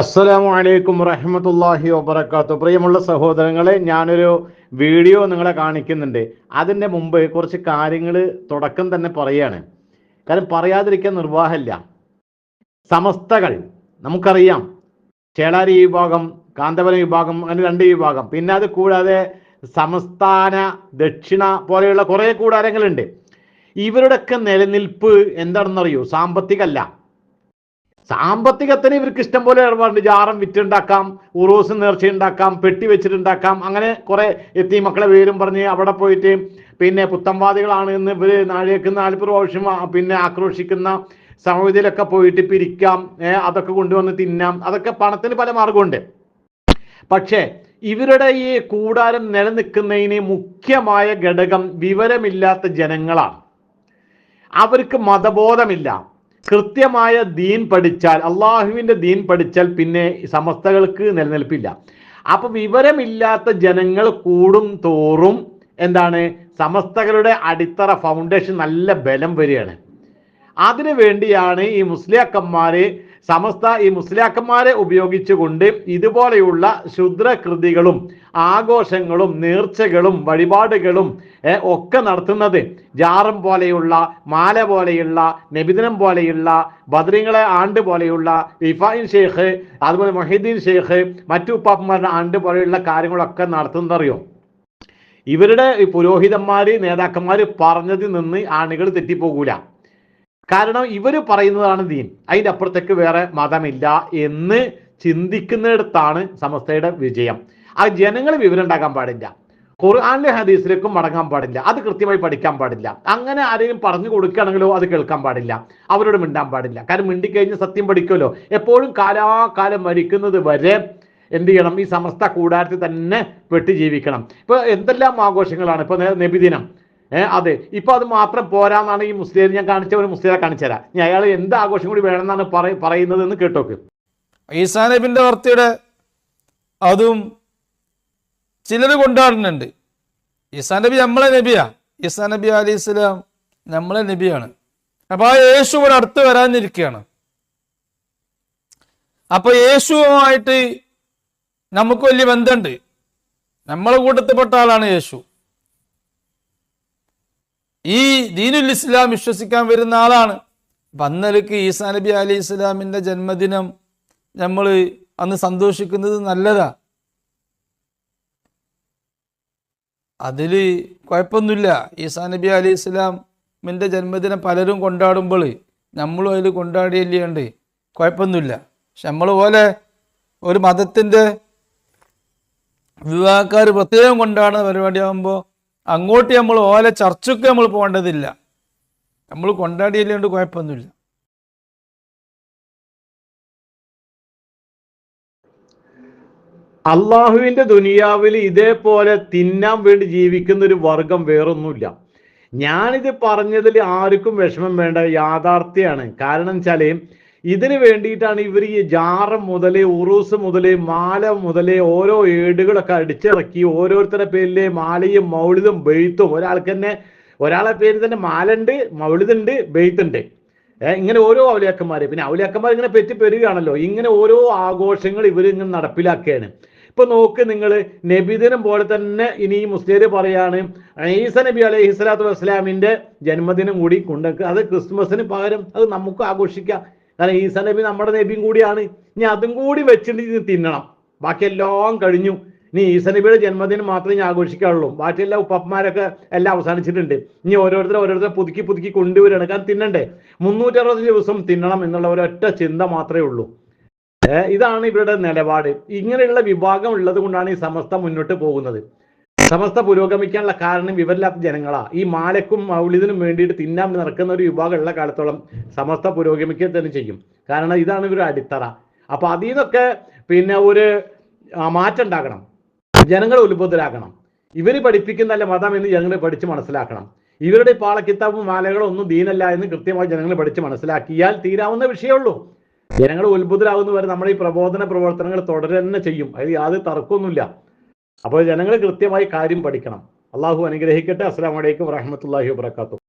അസ്സലാമു അലൈക്കും വറഹമത്തല്ലാഹി വബർക്കാത്തു പ്രിയമുള്ള സഹോദരങ്ങളെ ഞാനൊരു വീഡിയോ നിങ്ങളെ കാണിക്കുന്നുണ്ട്. അതിന്റെ മുമ്പ് കുറച്ച് കാര്യങ്ങൾ തുടക്കം തന്നെ പറയാണ്. കാരണം പറയാതിരിക്കാൻ നിർവാഹമില്ല. സമസ്തകൾ നമുക്കറിയാം. ചേളാരി വിഭാഗം കാന്തപുരം വിഭാഗം അങ്ങനെ രണ്ട് വിഭാഗം. പിന്നെ അത് കൂടാതെ സംസ്ഥാന ദക്ഷിണ പോലെയുള്ള കുറേ കൂടാരങ്ങളുണ്ട്. ഇവരുടെയൊക്കെ നിലനിൽപ്പ് എന്താണെന്നറിയോ? സാമ്പത്തികമല്ല. സാമ്പത്തികത്തിന് ഇവർക്ക് ഇഷ്ടം പോലെ ഇടപാടുണ്ട്. ജാറം വിറ്റുണ്ടാക്കാം ഉറൂസ് നേർച്ചയുണ്ടാക്കാം പെട്ടി വെച്ചിട്ടുണ്ടാക്കാം അങ്ങനെ കുറെ എത്തി മക്കളെ പേരും പറഞ്ഞ് അവിടെ പോയിട്ട് പിന്നെ പുത്തംവാദികളാണ് എന്ന് ഇവർ നാഴേക്ക് നാല് പ്രാവശ്യം പിന്നെ ആക്രോശിക്കുന്ന സമിതിയിലൊക്കെ പോയിട്ട് പിരിക്കാം അതൊക്കെ കൊണ്ടുവന്ന് തിന്നാം. അതൊക്കെ പണത്തിന് പല മാർഗമുണ്ട് പക്ഷേ ഇവരുടെ ഈ കൂടാരം നിലനിൽക്കുന്നതിന് മുഖ്യമായ ഘടകം വിവരമില്ലാത്ത ജനങ്ങളാണ്. അവർക്ക് മതബോധമില്ല. കൃത്യമായ ദീൻ പഠിച്ചാൽ അള്ളാഹുവിന്റെ ദീൻ പഠിച്ചാൽ പിന്നെ സമസ്തകൾക്ക് നിലനിൽപ്പില്ല. അപ്പൊ വിവരമില്ലാത്ത ജനങ്ങൾ കൂടും തോറും എന്താണ്? സമസ്തകളുടെ അടിത്തറ ഫൗണ്ടേഷൻ നല്ല ബലം വരികയാണ്. അതിനു വേണ്ടിയാണ് ഈ മുസ്ലിയാക്കന്മാര് സമസ്ത ഈ മുസ്ലിയാക്കന്മാരെ ഉപയോഗിച്ചുകൊണ്ട് ഇതുപോലെയുള്ള ശുദ്രകൃതികളും ആഘോഷങ്ങളും നേർച്ചകളും വഴിപാടുകളും ഒക്കെ നടത്തുന്നത്. ജാറം പോലെയുള്ള മാല പോലെയുള്ള നബിദിനം പോലെയുള്ള ബദ്രിങ്ങളെ ആണ്ട് പോലെയുള്ള ഇഫായിൻ ഷെയ്ഖ് അതുപോലെ മൊഹീദ്ദീൻ ഷെയ്ഖ് മറ്റു ഉപ്പാപ്പന്മാരുടെ ആണ്ട് പോലെയുള്ള കാര്യങ്ങളൊക്കെ നടത്തുന്നതറിയോ? ഇവരുടെ പുരോഹിതന്മാര് നേതാക്കന്മാര് പറഞ്ഞതിൽ നിന്ന് ആണികൾ തെറ്റിപ്പോകൂല. കാരണം ഇവർ പറയുന്നതാണ് ദീൻ. അതിന്റെ അപ്പുറത്തേക്ക് വേറെ മതമില്ല എന്ന് ചിന്തിക്കുന്നിടത്താണ് സമസ്തയുടെ വിജയം. ആ ജനങ്ങൾ വിവരം ഉണ്ടാക്കാൻ പാടില്ല. ഖുർആാനിലെ ഹദീസിലേക്കും മടങ്ങാൻ പാടില്ല. അത് കൃത്യമായി പഠിക്കാൻ പാടില്ല. അങ്ങനെ ആരെയും പറഞ്ഞു കൊടുക്കുകയാണെങ്കിലോ അത് കേൾക്കാൻ പാടില്ല. അവരോട് മിണ്ടാൻ പാടില്ല. കാരണം മിണ്ടിക്കഴിഞ്ഞ് സത്യം പഠിക്കുമല്ലോ. എപ്പോഴും കാലാകാലം മരിക്കുന്നത് വരെ എന്ത് ചെയ്യണം? ഈ സമസ്ത കൂടാരത്തിൽ തന്നെ പെട്ട് ജീവിക്കണം. ഇപ്പൊ എന്തെല്ലാം ആഘോഷങ്ങളാണ്? ഇപ്പൊ നബിദിനം. ഏഹ് അതെ. ഇപ്പൊ അത് മാത്രം പോരാന്നാണ് ഈ മുസ്ലിം ഞാൻ കാണിച്ച ഒരു മുസ്ലിം കാണിച്ചുതരാം ഇനി അയാൾ എന്ത് ആഘോഷം കൂടി വേണമെന്നാണ് പറ പറയുന്നത് എന്ന് കേട്ടോക്ക്. ഈസാ വർത്തിയുടെ അതും ചിലർ കൊണ്ടാടുന്നുണ്ട്. ഈസാ നബി നമ്മളെ നബിയാ. ഈസാ നബി അലി ഇസ്ലാം നമ്മളെ നബിയാണ്. അപ്പൊ ആ യേശു ഇവിടെ അടുത്ത് വരാനിരിക്കുകയാണ്. അപ്പൊ യേശുവുമായിട്ട് നമുക്ക് വലിയ ബന്ധമുണ്ട്. നമ്മളെ കൂട്ടത്തിൽപ്പെട്ട ആളാണ് യേശു. ഈ ദീനുൽ ഇസ്ലാം വിശ്വസിക്കാൻ വരുന്ന ആളാണ്. വന്നലക്ക് ഈസാ നബി അലി ഇസ്ലാമിന്റെ ജന്മദിനം നമ്മൾ അന്ന് സന്തോഷിക്കുന്നത് നല്ലതാ. അതിൽ കുഴപ്പമൊന്നുമില്ല. ഈസാ നബി അലി ഇസ്ലാമിന്റെ ജന്മദിനം പലരും കൊണ്ടാടുമ്പോൾ നമ്മളും അതിൽ കൊണ്ടാടിയല്ലേണ്ട് കുഴപ്പമൊന്നുമില്ല. പക്ഷെ നമ്മൾ പോലെ ഒരു മതത്തിന്റെ വിവാഹക്കാർ പ്രത്യേകം കൊണ്ടാടുന്ന പരിപാടിയാകുമ്പോൾ അങ്ങോട്ട് നമ്മൾ ഓല ചർച്ചയ്ക്ക് നമ്മൾ പോകേണ്ടതില്ല. നമ്മൾ കൊണ്ടാടിയല്ലേണ്ട് കുഴപ്പമൊന്നുമില്ല. അള്ളാഹുവിന്റെ ദുനിയാവിൽ ഇതേപോലെ തിന്നാൻ വേണ്ടി ജീവിക്കുന്ന ഒരു വർഗം വേറൊന്നുമില്ല. ഞാനിത് പറഞ്ഞതിൽ ആർക്കും വിഷമം വേണ്ട യാഥാർത്ഥ്യമാണ്. കാരണം വെച്ചാൽ ഇതിന് വേണ്ടിയിട്ടാണ് ഇവർ ഈ ജാറം മുതലേ ഉറൂസ് മുതലേ മാല മുതലേ ഓരോ ഏടുകളൊക്കെ അടിച്ചിറക്കി ഓരോരുത്തരുടെ പേരിലെ മാലയും മൗളിതും ബെയ്ത്തും. ഒരാൾക്ക് തന്നെ ഒരാളെ പേരിൽ തന്നെ മാലുണ്ട് മൗളിതുണ്ട് ബെയ്ത്തുണ്ട്. ഇങ്ങനെ ഓരോ അവലിയാക്കന്മാരെ പിന്നെ ഔലിയാക്കന്മാർ ഇങ്ങനെ പെറ്റി പെരുകയാണല്ലോ ഇങ്ങനെ ഓരോ ആഘോഷങ്ങൾ ഇവർ ഇങ്ങനെ നടപ്പിലാക്കുകയാണ്. ഇപ്പൊ നോക്ക് നിങ്ങൾ നബിദിനം പോലെ തന്നെ ഇനി മുസ്ലിം പറയാണ് ഈസ നബി അലൈഹി സ്വലാത്തു വസ്സലാമിന്റെ ജന്മദിനം കൂടി കൊണ്ടു അത് ക്രിസ്മസിന് പകരം അത് നമുക്ക് ആഘോഷിക്കാം. കാരണം ഈസ നബി നമ്മുടെ നബിയും കൂടിയാണ്. ഇനി അതും കൂടി വെച്ചിട്ട് ഇത് തിന്നണം. ബാക്കിയെല്ലാം കഴിഞ്ഞു. ഇനി ഈസ നബിയുടെ ജന്മദിനം മാത്രമേ ഞാൻ ആഘോഷിക്കാറുള്ളൂ. ബാക്കിയെല്ലാം ഉപ്പന്മാരൊക്കെ എല്ലാം അവസാനിച്ചിട്ടുണ്ട്. ഇനി ഓരോരുത്തരെ ഓരോരുത്തരെ പുതുക്കി പുതുക്കി കൊണ്ടുവരികയാണ്. കാരണം തിന്നണ്ടേ? മുന്നൂറ്ററുപത് ദിവസം തിന്നണം എന്നുള്ള ഒരൊറ്റ ചിന്ത മാത്രമേ ഉള്ളൂ. ഇതാണ് ഇവരുടെ നിലപാട്. ഇങ്ങനെയുള്ള വിഭാഗം ഉള്ളത് കൊണ്ടാണ് ഈ സമസ്ത മുന്നോട്ട് പോകുന്നത്. സമസ്ത പുരോഗമിക്കാനുള്ള കാരണം വിവരമില്ലാത്ത ജനങ്ങളാ. ഈ മാലക്കും മൗലിദിനും വേണ്ടിയിട്ട് തിന്നാൻ നടക്കുന്ന ഒരു വിഭാഗമുള്ള കാലത്തോളം സമസ്ത പുരോഗമിക്കുക തന്നെ ചെയ്യും. കാരണം ഇതാണ് ഇവരുടെ അടിത്തറ. അപ്പൊ അതിൽ നിന്നൊക്കെ പിന്നെ ഒരു മാറ്റം ഉണ്ടാക്കണം ജനങ്ങളെ ഉത്ബുദ്ധരാക്കണം ഇവർ പഠിപ്പിക്കുന്നതല്ല മതം എന്ന് ജനങ്ങൾ പഠിച്ച് മനസ്സിലാക്കണം. ഇവരുടെ ഈ പാളക്കിത്താബും മാലകളും ഒന്നും ദീനല്ല എന്ന് കൃത്യമായി ജനങ്ങൾ പഠിച്ച് മനസ്സിലാക്കിയാൽ തീരാവുന്ന വിഷയമുള്ളൂ ജനങ്ങൾ ഉത്ബുദ്ധരാകുന്നവരെ നമ്മുടെ ഈ പ്രബോധന പ്രവർത്തനങ്ങൾ തുടരെ തന്നെ ചെയ്യും. അതിൽ യാതൊരു തർക്കമൊന്നുമില്ല. അപ്പോൾ ജനങ്ങൾ കൃത്യമായി കാര്യം പഠിക്കണം. അള്ളാഹു അനുഗ്രഹിക്കട്ടെ. അസ്സാം വലൈക്കും വാഹമത്തല്ലാഹി വാത്തു